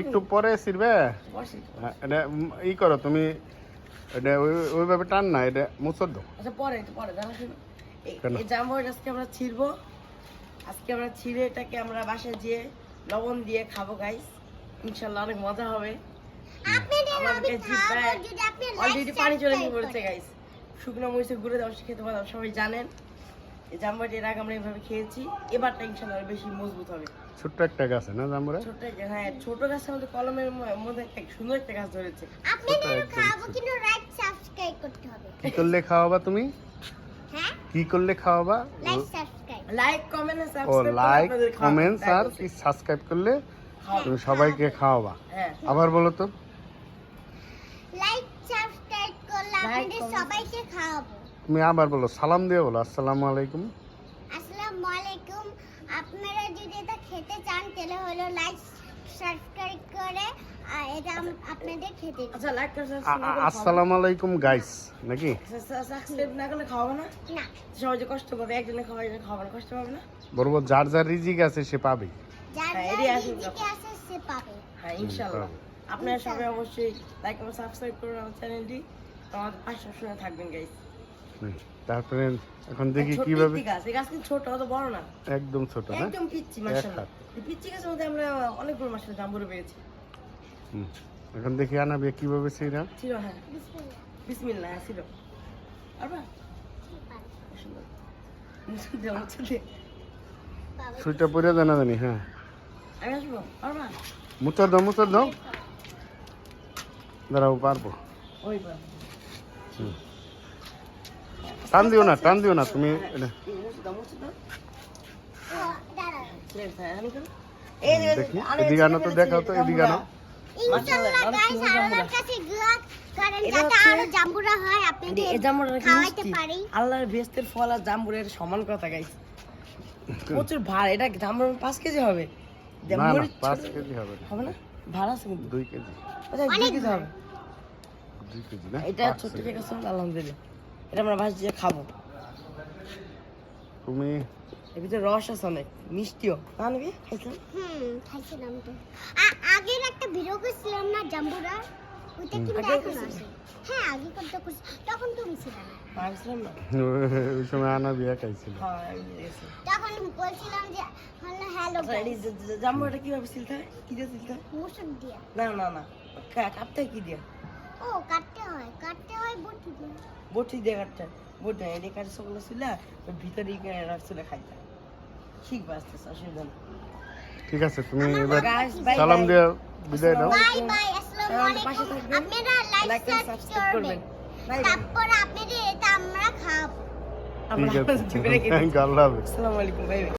একটু পরে বসি। হ্যাঁ, এটা ই করো তুমি এটা ওইভাবে টান না এটা মুসর দাও। আচ্ছা পরে একটু পরে এই কেন? আজকে আমরা ছিড়বো। আজকে আমরা ছিঁড়ে এটাকে আমরা বাসায় যেয়ে লবণ দিয়ে খাব গাইস ইনশাল্লাহ অনেক মজা হবে। অলরেডি পানি চলে গিয়ে পড়েছে গাইস শুকনো মরিচের গুঁড়ো দেওয়া খেতে পারো সবাই জানেন। এই জাম্বুরাটি এর আগে আমরা এইভাবে খেয়েছি। এবারটা ইনশাল্লাহ আরও বেশি মজবুত হবে। ছোট্ট একটা গাছ না জামরা ছোট একটা- হ্যাঁ ছোট গাছের মধ্যে কলমের মধ্যে একটা সুন্দর একটা গাছ ধরেছে। আপনাদের ছোট। কিন্তু রাইট সাবস্ক্রাইব করতে হবে। কি করলে খাওয়াবা তুমি? হ্যাঁ? কি করলে খাওয়াবা? লাইক সাবস্ক্রাইব লাইক কমেন্ট আর ও লাইক কমেন্টস আর সাবস্ক্রাইব করলে তুমি সবাইকে খাওয়াবা। হ্যাঁ। আবার বলো তো। লাইক সাবস্ক্রাইব করলে আপনাদের সবাইকে খাওয়াবো। তুমি আবার বলো সালাম দিয়ে বলো আসসালামু আলাইকুম। আসসালামু আলাইকুম আপনারা যদি এটা খেতে চান তাহলে হলো লাইক সাবস্ক্রাইব করে আর এটা আপনাদের খেতে আচ্ছা লাইক আসসালামু আলাইকুম গাইস নাকি? সাবস্ক্রাইব না করলে খাওয়াবো না? না। সবাই কষ্ট পাবে একজনে খাওয়াই না কষ্ট পাবে না? বলব যার যার রিজিক আছে সে পাবে। যার হ্যাঁ, যার রিজিকে। আছে সে পাবে। হ্যাঁ ইনশাল্লাহ আপনারা সবাই অবশ্যই লাইক এবং সাবস্ক্রাইব করুন আমার চ্যানেলটি আমাদের পাশে সবসময় থাকবেন গাইস তারপরে এখন দেখি কীভাবে গাছ ছোট অত বড় না। একদম ছোট না একদম পিচ্ছি মাশাআল্লাহ। পিচ্ছি গাছের মধ্যে আমরা অনেকগুলো মাসের জাম্বুরে পেয়েছি। হুম, এখন দেখি আনাবে কীভাবে ছিড়া ছিল হ্যাঁ। বিসমিল্লাহ হ্যাঁ ছিল। আরবা সুইটা পরে জানা জানি হ্যাঁ। আমি আসব পারবা মুচর দাও মুচর দাও। দাঁড়াও পারব। ওই পার হুম। টান দিও না টান দিও না তুমি এদিকে আনো তো, দেখাও তো, এদিকে আনো। আল্লাহর ফল আর জাম্বুরের সমান কথা গাইস প্রচুর ভার এটা জাম্বুর পাঁচ কেজি হবে না। না পাঁচ কেজি হবে হবে না? ভাড়া আছে কিন্তু। দুই কেজি। আচ্ছা দুই কেজি হবে। দুই কেজি না? এটা আলহামদুলিল্লাহ। এটা আমরা ভাজ দিয়ে খাব। তুমি এর ভিতরে রস আছে অনেক মিষ্টিও। না নাকি খাইছিলাম হুম খাইছিলাম তো। আগের একটা ভিডিও করছিলাম না জাম্বুরা? ওইটা কিন্তু এখন আছে। হ্যাঁ আগে করতে করছি। তখন তুমি ছিলে না। খাইছিলাম না? ওই সময় আনা বিয়া খাইছিল। হ্যাঁ আমি গেছি। তখন বলছিলাম যে হ্যালো হ্যালো আচ্ছা জাম্বুরাটা কীভাবে সিলতে কি দিয়ে সিলতে হয়? দিয়া। না না না। কা- হয় কি দিয়ে? ও কাটতে হয় কাটতে হয় বটি দিয়ে। বটি দিয়ে কাটতে বটি না কাটে সকলে ছিল ভিতরে রাখছিল খাইতে আস্তে আস্তে অসুবিধা নেই। ঠিক আছে তুমি এবার সালাম দিয়ে বিদায় দাও বাই বাই আসসালামু আলাইকুম। আপনারা লাইক সাবস্ক্রাইব করবেন। তারপর আপনাদের এটা আমরা খাব। আমরা ঠিক রেখে দিচ্ছি। আল্লাহ আসসালামু আলাইকুম বাই